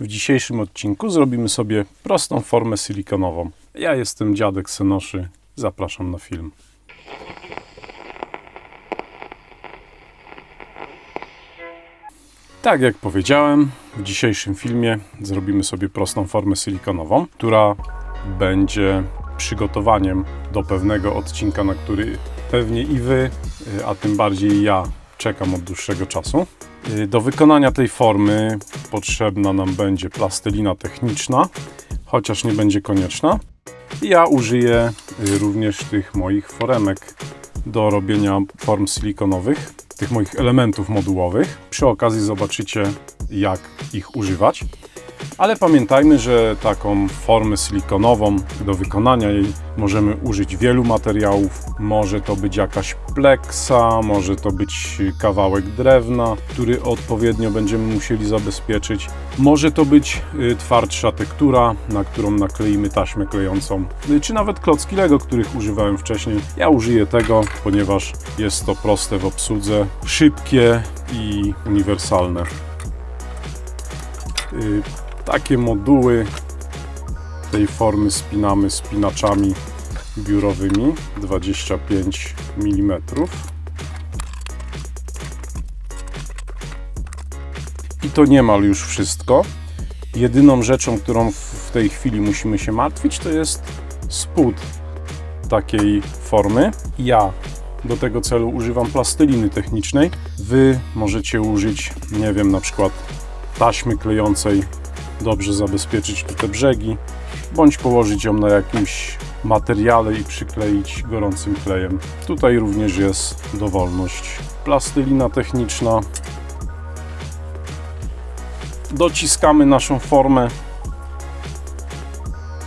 W dzisiejszym odcinku zrobimy sobie prostą formę silikonową. Ja jestem dziadek Senoszy. Zapraszam na film. Tak jak powiedziałem, w dzisiejszym filmie zrobimy sobie prostą formę silikonową, która będzie przygotowaniem do pewnego odcinka, na który pewnie i wy, y, a tym bardziej ja czekam od dłuższego czasu. Y, Do wykonania tej formy potrzebna nam będzie plastelina techniczna, chociaż nie będzie konieczna. Ja użyję y, również tych moich foremek do robienia form silikonowych, tych moich elementów modułowych. Przy okazji zobaczycie, jak ich używać. Ale pamiętajmy, że taką formę silikonową do wykonania jej możemy użyć wielu materiałów. Może to być jakaś pleksa, może to być kawałek drewna, który odpowiednio będziemy musieli zabezpieczyć. Może to być y, twardsza tektura, na którą nakleimy taśmę klejącą, y, czy nawet klocki Lego, których używałem wcześniej. Ja użyję tego, ponieważ jest to proste w obsłudze, szybkie i uniwersalne. Takie moduły tej formy spinamy spinaczami biurowymi 25 mm. I to niemal już wszystko. Jedyną rzeczą, którą w tej chwili musimy się martwić, to jest spód takiej formy. Ja do tego celu używam plasteliny technicznej. Wy możecie użyć, nie wiem, na przykład taśmy klejącej dobrze zabezpieczyć tu te brzegi, bądź położyć ją na jakimś materiale i przykleić gorącym klejem. Tutaj również jest dowolność. Plastelina techniczna. Dociskamy naszą formę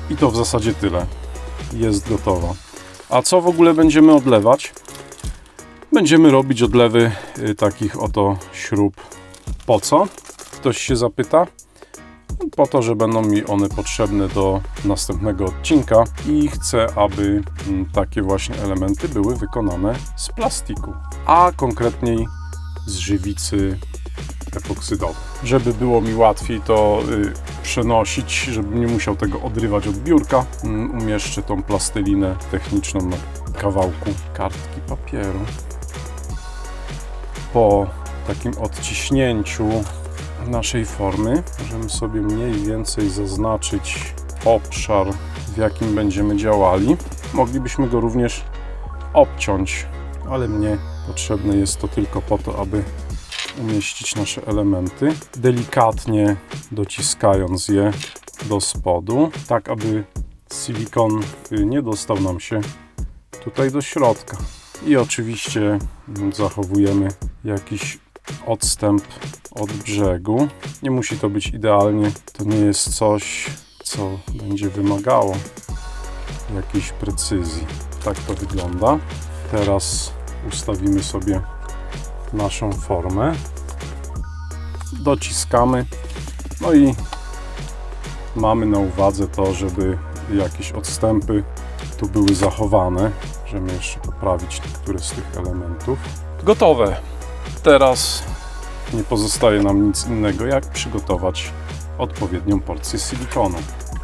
i to w zasadzie tyle. Jest gotowa. A co w ogóle będziemy odlewać? Będziemy robić odlewy y, takich oto śrub. Po co? Ktoś się zapyta po to, że będą mi one potrzebne do następnego odcinka i chcę, aby mm, takie właśnie elementy były wykonane z plastiku, a konkretniej z żywicy epoksydowej. Żeby było mi łatwiej to y, przenosić, żebym nie musiał tego odrywać od biurka, mm, umieszczę tą plastelinę techniczną na kawałku kartki papieru. Po takim odciśnięciu naszej formy możemy sobie mniej więcej zaznaczyć obszar, w jakim będziemy działali. Moglibyśmy go również obciąć, ale mnie potrzebne jest to tylko po to, aby umieścić nasze elementy, delikatnie dociskając je do spodu, tak aby silikon nie dostał nam się tutaj do środka. I oczywiście zachowujemy jakiś odstęp od brzegu. Nie musi to być idealnie. To nie jest coś, co będzie wymagało jakiejś precyzji. Tak to wygląda. Teraz ustawimy sobie naszą formę. Dociskamy. No i mamy na uwadze to, żeby jakieś odstępy tu były zachowane. Możemy jeszcze poprawić niektóre z tych elementów. Gotowe. Teraz nie pozostaje nam nic innego, jak przygotować odpowiednią porcję silikonu.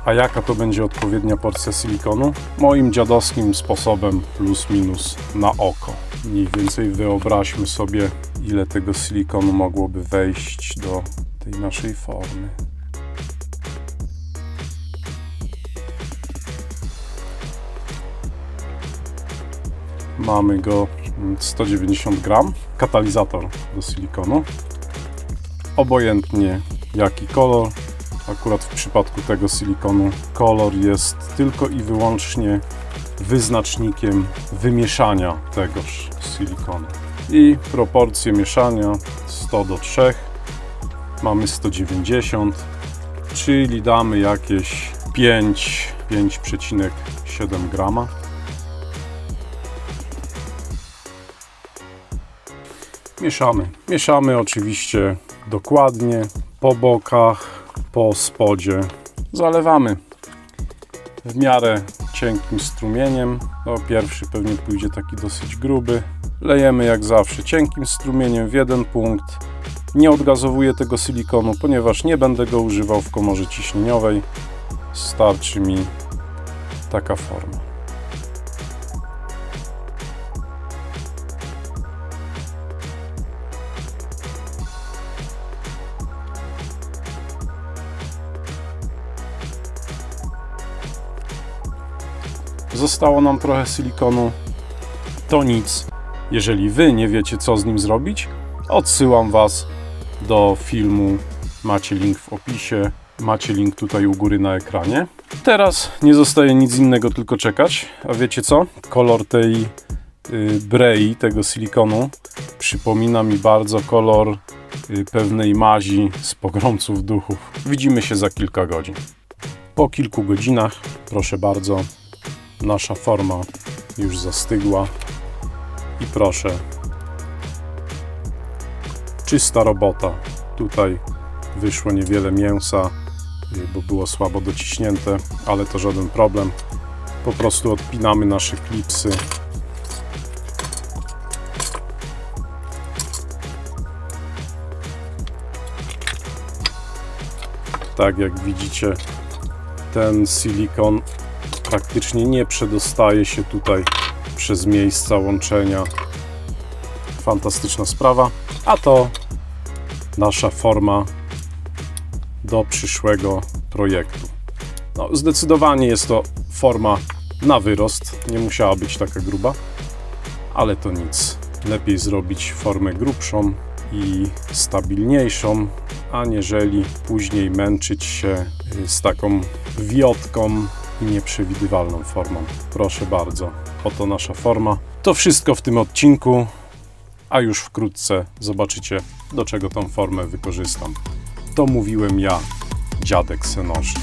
A jaka to będzie odpowiednia porcja silikonu? Moim dziadowskim sposobem plus minus na oko. Mniej więcej wyobraźmy sobie, ile tego silikonu mogłoby wejść do tej naszej formy. Mamy go 190 gram. Katalizator do silikonu. Obojętnie jaki kolor. Akurat w przypadku tego silikonu kolor jest tylko i wyłącznie wyznacznikiem wymieszania tegoż silikonu. I proporcje mieszania 100 do 3. Mamy 190, czyli damy jakieś 5, 5,7 grama. Mieszamy. Mieszamy oczywiście dokładnie po bokach, po spodzie. Zalewamy w miarę cienkim strumieniem. No, pierwszy pewnie pójdzie taki dosyć gruby. Lejemy jak zawsze cienkim strumieniem w jeden punkt Nie odgazowuję tego silikonu, ponieważ nie będę go używał w komorze ciśnieniowej. Starczy mi taka forma. Zostało nam trochę silikonu. To nic. Jeżeli wy nie wiecie, co z nim zrobić, odsyłam was do filmu. Macie link w opisie, macie link tutaj u góry na ekranie. Teraz nie zostaje nic innego, tylko czekać. A wiecie co? Kolor tej y, brei, tego silikonu, przypomina mi bardzo kolor y, pewnej mazi z pogromców duchów. Widzimy się za kilka godzin. Po kilku godzinach, proszę bardzo, nasza forma już zastygła. I proszę czysta robota. Tutaj wyszło niewiele mięsa y, bo było słabo dociśnięte ale to żaden problem. Po prostu odpinamy nasze klipsy. Tak jak widzicie ten silikon praktycznie nie przedostaje się tutaj przez miejsca łączenia. Fantastyczna sprawa. A to nasza forma do przyszłego projektu. No, zdecydowanie jest to forma na wyrost. Nie musiała być taka gruba, ale to nic. Lepiej zrobić formę grubszą i stabilniejszą, aniżeli później męczyć się z taką wiotką i nieprzewidywalną formą. Proszę bardzo, oto nasza forma. To wszystko w tym odcinku, a już wkrótce zobaczycie, do czego tą formę wykorzystam. To mówiłem ja, dziadek Senoszy.